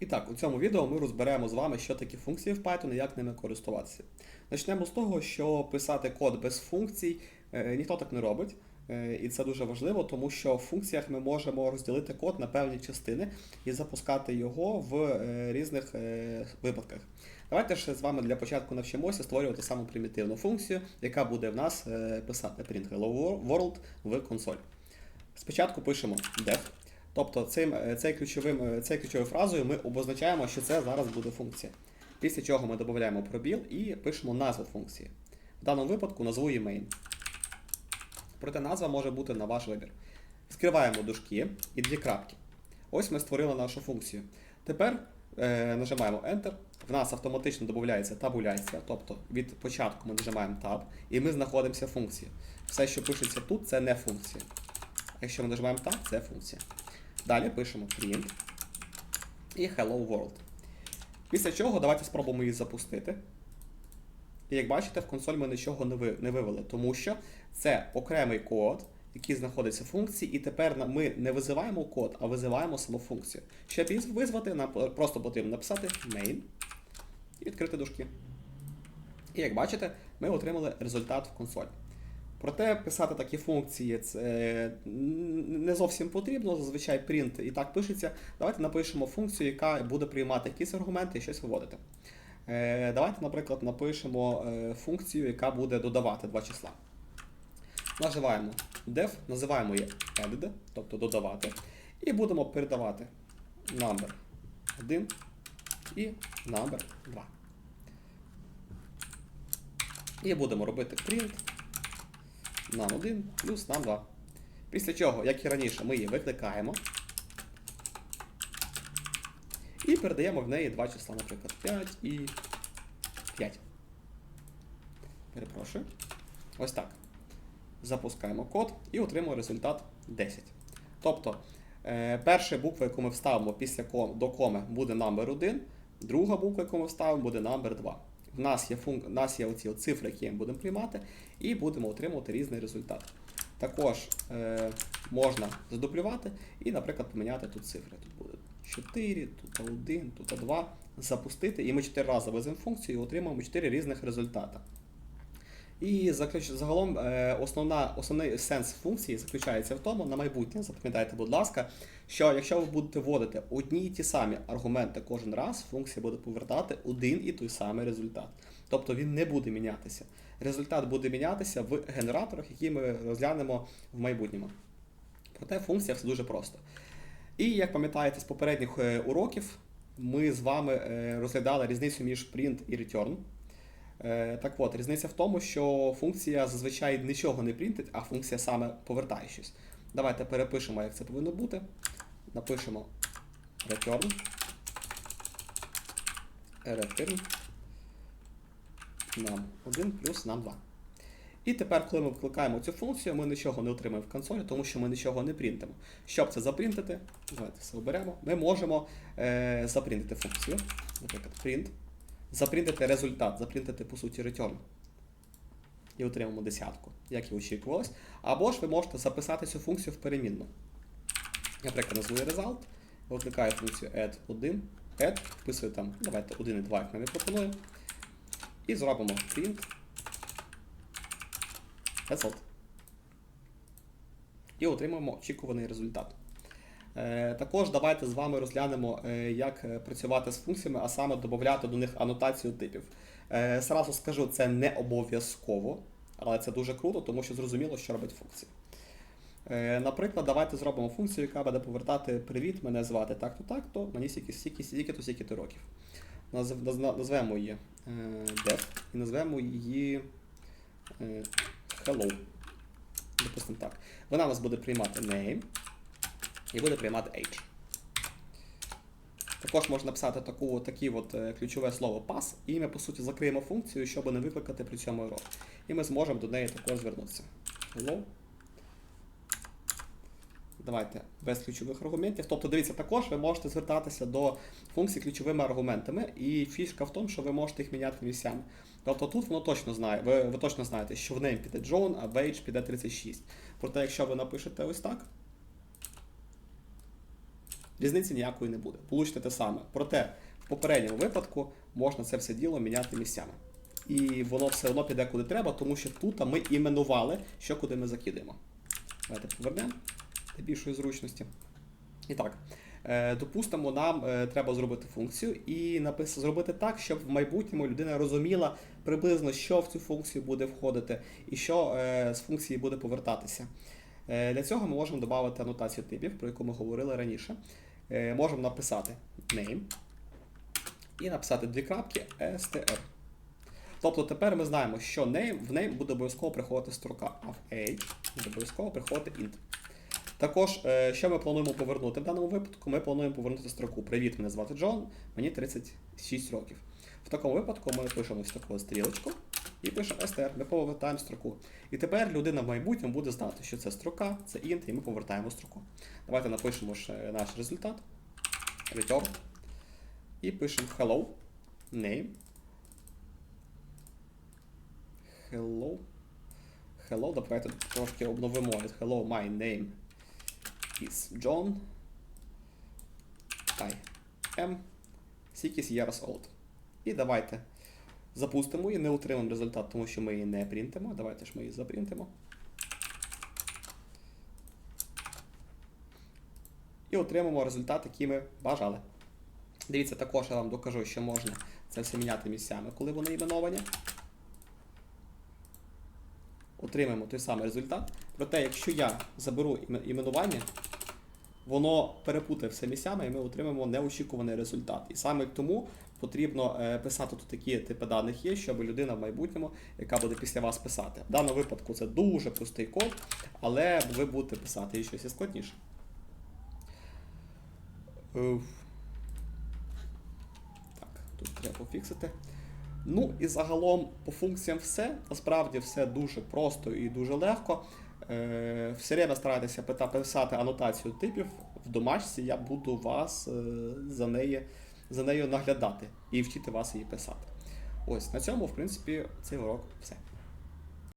І так, у цьому відео ми розберемо з вами, що такі функції в Python і як ними користуватися. Почнемо з того, що писати код без функцій е, ніхто так не робить. Е, І це дуже важливо, тому що в функціях ми можемо розділити код на певні частини і запускати його в е, різних випадках. Давайте ж з вами для початку навчимося створювати саму примітивну функцію, яка буде в нас писати print hello world в консоль. Спочатку пишемо def. Тобто цим, е, цей ключовим, е, цією ключовою фразою ми обозначаємо, що це зараз буде функція. Після чого ми додаємо пробіл і пишемо назву функції. В даному випадку назву її main. Проте назва може бути на ваш вибір. Відкриваємо дужки і дві крапки. Ось ми створили нашу функцію. Тепер е, нажимаємо Enter. В нас автоматично додається табуляція, тобто від початку ми нажимаємо Tab, і ми знаходимося в функції. Все, що пишеться тут, це не функція. Якщо ми нажимаємо Tab, це функція. Далі пишемо print і hello world. Після чого давайте спробуємо її запустити. І як бачите, в консоль ми нічого не ви- не вивели, тому що це окремий код, який знаходиться в функції, і тепер ми не визиваємо код, а визиваємо саму функцію. Щоб її визвати, нам просто потрібно написати main і відкрити дужки. І як бачите, ми отримали результат в консоль. Проте писати такі функції це не зовсім потрібно. Зазвичай print і так пишеться. Давайте напишемо функцію, яка буде приймати якісь аргументи і щось виводити. Е, Давайте, наприклад, напишемо е, функцію, яка буде додавати два числа. Наживаємо def, називаємо її add, тобто додавати, і будемо передавати number 1 і number 2. І будемо робити print нам 1 плюс нам 2. Після чого, як і раніше, ми її викликаємо. І передаємо в неї два числа, наприклад, 5 і 5. Перепрошую. Ось так. Запускаємо код і отримуємо результат 10. Тобто, е, перша буква, яку ми вставимо після ком, до коми, буде number 1, друга буква, яку ми вставимо, буде number 2. В нас є, функ... нас є оці цифри, які ми будемо приймати, і будемо отримувати різний результат. Також е, можна задублювати і, наприклад, поміняти тут цифри. Тут буде 4, тут 1, тут 2. Запустити, і ми 4 рази веземо функцію і отримаємо 4 різних результата. І заключ- загалом е, основна, основний сенс функції заключається в тому, на майбутнє, запам'ятайте, будь ласка, що якщо ви будете вводити одні й ті самі аргументи кожен раз, функція буде повертати один і той самий результат. Тобто він не буде мінятися. Результат буде мінятися в генераторах, які ми розглянемо в майбутньому. Проте функція все дуже просто. І як пам'ятаєте з попередніх е, уроків, ми з вами е, розглядали різницю між print і return. Е, Так от, різниця в тому, що функція зазвичай нічого не принтить, а функція саме повертає щось. Давайте перепишемо, як це повинно бути. Напишемо return. Return нам 1 плюс нам 2. І тепер, коли ми викликаємо цю функцію, ми нічого не отримаємо в консолі, тому що ми нічого не принтимо. Щоб це запринтити, давайте все оберемо. Ми можемо е, запринтити функцію. Наприклад, print запринтити результат, запринтити, по суті, return. І отримаємо десятку, як і очікувалось. Або ж ви можете записати цю функцію в перемінну. Наприклад, назву result, викликаю функцію add1, add, вписую там, давайте 1 і 2, як ми не пропонуємо. І зробимо print result. І отримаємо очікуваний результат. Е, Також давайте з вами розглянемо, е, як е, працювати з функціями, а саме додати до них анотацію типів. Зразу скажу, це не обов'язково, але це дуже круто, тому що зрозуміло, що робить функція. Наприклад, давайте зробимо функцію, яка буде повертати Привіт, мене звати так-то так-то, мені стільки стільки стільки-то стільки-то років. Назвемо її def і назвемо її hello. Допустимо так. Вона у нас буде приймати name і буде приймати age. Також можна написати таку, такі от, е, ключове слово pass, і ми, по суті, закриємо функцію, щоб не викликати при цьому error. І ми зможемо до неї також звернутися. Hello. Давайте без ключових аргументів. Тобто, дивіться, також ви можете звертатися до функцій ключовими аргументами, і фішка в тому, що ви можете їх міняти місцями. Тобто тут воно точно знає, ви, ви точно знаєте, що в name піде John, а в age піде 36. Проте, якщо ви напишете ось так, Різниці ніякої не буде. Получите те саме. Проте в попередньому випадку можна це все діло міняти місцями. І воно все одно піде куди треба, тому що тут ми іменували, що куди ми закидаємо. Давайте повернемо для більшої зручності. І так, е, допустимо, нам е, треба зробити функцію і напис... зробити так, щоб в майбутньому людина розуміла приблизно, що в цю функцію буде входити і що е, з функції буде повертатися. Для цього ми можемо додати анотацію типів, про яку ми говорили раніше. Е, Можемо написати name і написати дві крапки str. Тобто тепер ми знаємо, що name, в name буде обов'язково приходити строка, а в age буде обов'язково приходити int. Також, е, що ми плануємо повернути в даному випадку? Ми плануємо повернути строку Привіт, мене звати Джон, мені 36 років. В такому випадку ми пишемо ось таку стрілочку і пишемо str, ми повертаємо строку. І тепер людина в майбутньому буде знати, що це строка, це int, і ми повертаємо строку. Давайте напишемо ще наш результат. Return. І пишемо hello, name. Hello. Hello, давайте трошки обновимо Hello, my name is John. I am 6 years old. І давайте запустимо її, не отримаємо результат, тому що ми її не принтимо. Давайте ж ми її запринтимо. І отримаємо результат, який ми бажали. Дивіться, також я вам докажу, що можна це все міняти місцями, коли вони іменовані. Отримаємо той самий результат. Проте, якщо я заберу іменування, воно перепутає все місцями, і ми отримаємо неочікуваний результат. І саме тому потрібно е, писати тут такі типи даних є, щоб людина в майбутньому, яка буде після вас писати. В даному випадку це дуже простий код, але ви будете писати і щось і складніше. Е, Так, тут треба пофіксити. Ну і загалом по функціям все. Насправді все дуже просто і дуже легко. Е, все время старайтеся писати анотацію типів в домашці, я буду вас е, за, неї, за нею наглядати і вчити вас її писати. Ось на цьому, в принципі, цей урок все.